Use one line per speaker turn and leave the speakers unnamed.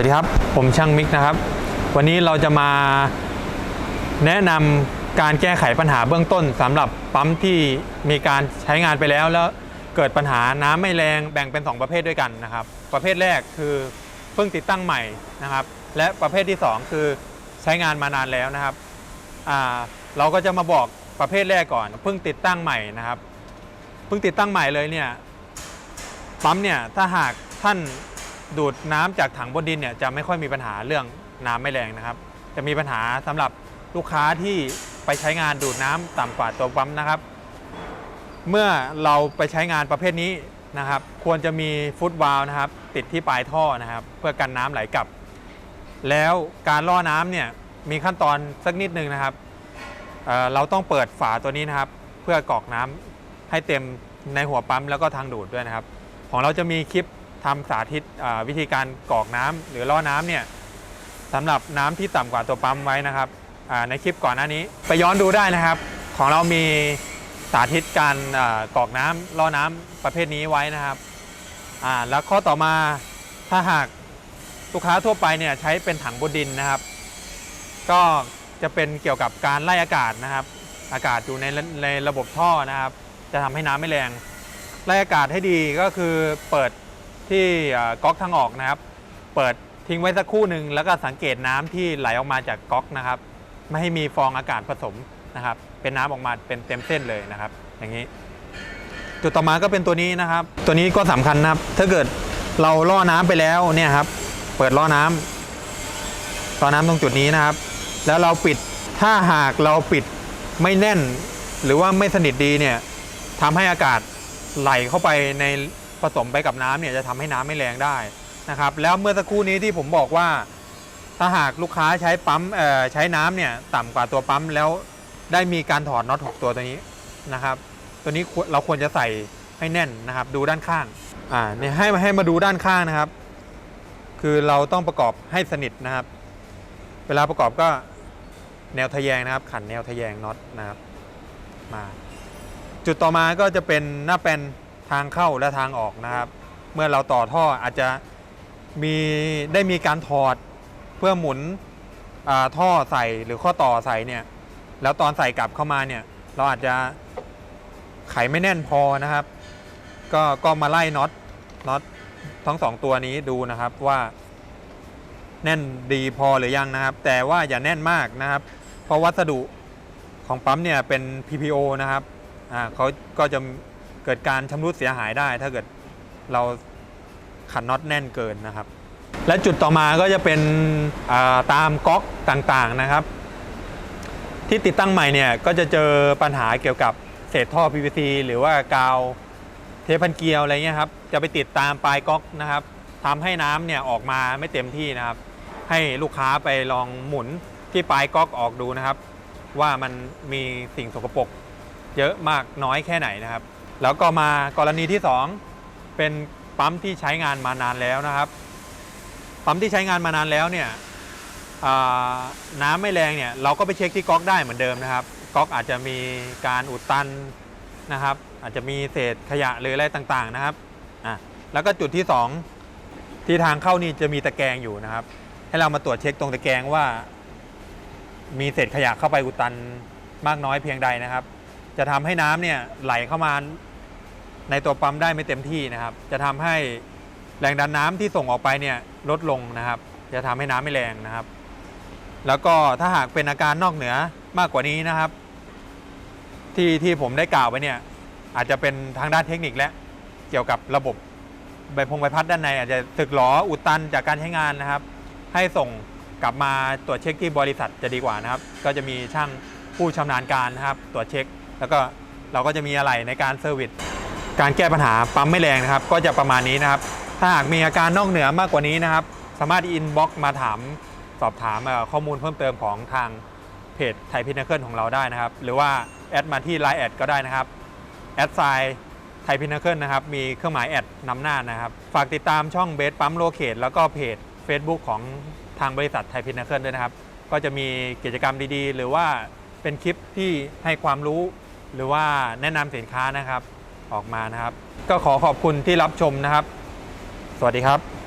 วัสดีครับ ผมช่างมิกนะครับ วันนี้เราจะมาแนะนำการแก้ไขปัญหาเบื้องต้นสำหรับปั๊มที่มีการใช้งานไปแล้ว แล้วเกิดปัญหาน้ำไม่แรงแบ่งเป็น 2 ประเภทด้วยกันนะครับ ประเภทแรกคือเพิ่งติดตั้งใหม่นะครับ และประเภทที่ 2 คือใช้งานมานานแล้วนะครับเราก็จะมาบอกประเภทแรกก่อน เพิ่งติดตั้งใหม่นะครับ เพิ่งติดตั้งใหม่เลยเนี่ยปั๊มเนี่ยถ้าหากท่าน ดูดน้ำจากถังบนดินเนี่ยจะไม่ค่อยมีปัญหาเรื่องน้ำไม่แรงนะครับ จะมีปัญหาสำหรับลูกค้าที่ไปใช้งานดูดน้ำต่ำกว่าตัวปั๊มนะครับ เมื่อเราไปใช้งานประเภทนี้นะครับ ควรจะมีฟุตวาล์วนะครับ ติดที่ปลายท่อนะครับ เพื่อกันน้ำไหลกลับ แล้วการล่อน้ำเนี่ยมีขั้นตอนสักนิดนึงนะครับเเราต้องเปิดฝาตัวนี้นะครับ เพื่อกอกน้ำให้เต็มในหัวปั๊มแล้วก็ทางดูดด้วยนะครับ ของเราจะมีคลิป ทำสาธิตวิธีการกรอกน้ำหรือล่อน้ำเนี่ยสำหรับน้ำที่ต่ำกว่าตัวปั๊มไว้นะครับในคลิปก่อนหน้านี้ไปย้อนดูได้นะครับ ของเรามีสาธิตการกรอกน้ำล่อน้ำประเภทนี้ไว้นะครับแล้วข้อต่อมาถ้าหากลูกค้าทั่วไปเนี่ยใช้เป็นถังบนดินนะครับ ก็จะเป็นเกี่ยวกับการไล่อากาศนะครับ อากาศอยู่ในในระบบท่อนะครับ จะทำให้น้ำไม่แรงไล่อากาศให้ดีก็คือเปิด ที่ก๊อกทางออกนะครับ เปิดทิ้งไว้สักครู่หนึ่งแล้วก็สังเกตน้ำที่ไหลออกมาจากก๊อกนะครับ ไม่ให้มีฟองอากาศผสมนะครับ เป็นน้ำออกมาเป็นเต็มเส้นเลยนะครับ อย่างนี้ จุดต่อมาก็เป็นตัวนี้นะครับ ตัวนี้ก็สำคัญนะครับ ถ้าเกิดเราล่อน้ำไปแล้วเนี่ยครับ เปิดล่อน้ำล่อน้ำตรงจุดนี้นะครับ แล้วเราปิดถ้าหากเราปิดไม่แน่น หรือว่าไม่สนิทดีเนี่ยทำให้อากาศไหลเข้าไปใน ผสมไปกับน้ำเนี่ยจะทำให้น้ำไม่แรงได้นะครับแล้วเมื่อสักครู่นี้ที่ผมบอกว่า ถ้าหากลูกค้าใช้ปั๊มเอ่อใช้น้ำเนี่ยต่ำกว่าตัวปั๊มแล้วได้มีการถอดน็อต6ตัวตัวนี้นะครับ ตัวนี้เราควรจะใส่ให้แน่นนะครับ ดูด้านข้างอ่าเนี่ยให้ให้มาดูด้านข้างนะครับ คือเราต้องประกอบให้สนิทนะครับ เวลาประกอบก็แนวทะแยงนะครับ ขันแนวทะแยงน็อตนะครับมา จุดต่อมาก็จะเป็นหน้าแปลน ทางเข้าและทางออกนะครับ เมื่อเราต่อท่ออาจจะมีได้มีการถอดเพื่อหมุนท่อใส่หรือข้อต่อใส่เนี่ยแล้วตอนใส่กลับเข้ามาเนี่ยเราอาจจะไขไม่แน่นพอนะครับ ก็ก็มาไล่น็อตน็อตทั้งสองตัวนี้ดูนะครับว่า แน่นดีพอหรือยังนะครับ แต่ว่าอย่าแน่นมากนะครับ เพราะวัสดุของปั๊มเนี่ยเป็น PPO นะครับอ่าเขาก็จะ เกิดการชำรุดเสียหายได้ ถ้าเกิดเราขันน็อตแน่นเกินนะครับ และจุดต่อมาก็จะเป็นาตามก๊อกต่างๆนะครับ ที่ติดตั้งใหม่เนี่ยก็จะเจอปัญหาเกี่ยวกับเศษท่อ PVC หรือว่ากาวเทปพันเกลียวอะไรเงี้ยครับจะไปติดตามปลายก๊อกนะครับทำให้น้ำเนี่ยออกมาไม่เต็มที่นะครับ ให้ลูกค้าไปลองหมุนที่ปลายก๊อกออกดูนะครับ ว่ามันมีสิ่งสกปรกเยอะมากน้อยแค่ไหนนะครับ แล้วก็มากรณีที่ 2 เป็นปั๊มที่ใช้งานมานานแล้วนะครับ ปั๊มที่ใช้งานมานานแล้วเนี่ยน้ำไม่แรงเนี่ยเราก็ไปเช็คที่ก๊อกได้เหมือนเดิมนะครับ ก๊อกอาจจะมีการอุดตันนะครับ อาจจะมีเศษขยะหรืออะไรต่างๆนะครับอะแล้วก็จุดที่ 2 ที่ทางเข้านี่จะมีตะแกรงอยู่นะครับ ให้เรามาตรวจเช็คตรงตะแกรงว่า มีเศษขยะเข้าไปอุดตันมากน้อยเพียงใดนะครับ จะทำให้น้ำเนี่ยไหลเข้ามา ในตัวปั๊มได้ไม่เต็มที่นะครับ จะทำให้แรงดันน้ำที่ส่งออกไปเนี่ยลดลงนะครับ จะทำให้น้ำไม่แรงนะครับ แล้วก็ถ้าหากเป็นอาการนอกเหนือมากกว่านี้นะครับ ที่ที่ผมได้กล่าวไปเนี่ยอาจจะเป็นทางด้านเทคนิคและ เกี่ยวกับระบบใบพงใบพัดด้านใน อาจจะสึกหรออุดตันจากการใช้งานนะครับ ให้ส่งกลับมาตรวจเช็คที่บริษัทจะดีกว่านะครับ ก็จะมีช่างผู้ชำนาญการนะครับ ตรวจเช็ค แล้วก็เราก็จะมีอะไรในการเซอร์วิส การแก้ปัญหาปั๊มไม่แรงนะครับ ก็จะประมาณนี้นะครับ ถ้าหากมีอาการนอกเหนือมากกว่านี้นะครับ สามารถอินบ็อกมาถามสอบถามข้อมูลเพิ่มเติมของทางเพจไทยพินาเคิลของเราได้นะครับ หรือว่าแอดมาที่ Line แอดก็ได้นะครับแอดไซน์ไทยพินาเคิลนะครับ มีเครื่องหมายแอดนำหน้านะครับ ฝากติดตามช่องเบสปั๊มโลเคตแล้วก็เพจ Facebook ของทางบริษัทไทยพินาเคิลด้วยนะครับ ก็จะมีกิจกรรมดีๆ หรือว่าเป็นคลิปที่ให้ความรู้ หรือว่าแนะนำสินค้านะครับ ออกมานะครับ ก็ขอขอบคุณที่รับชมนะครับ สวัสดีครับ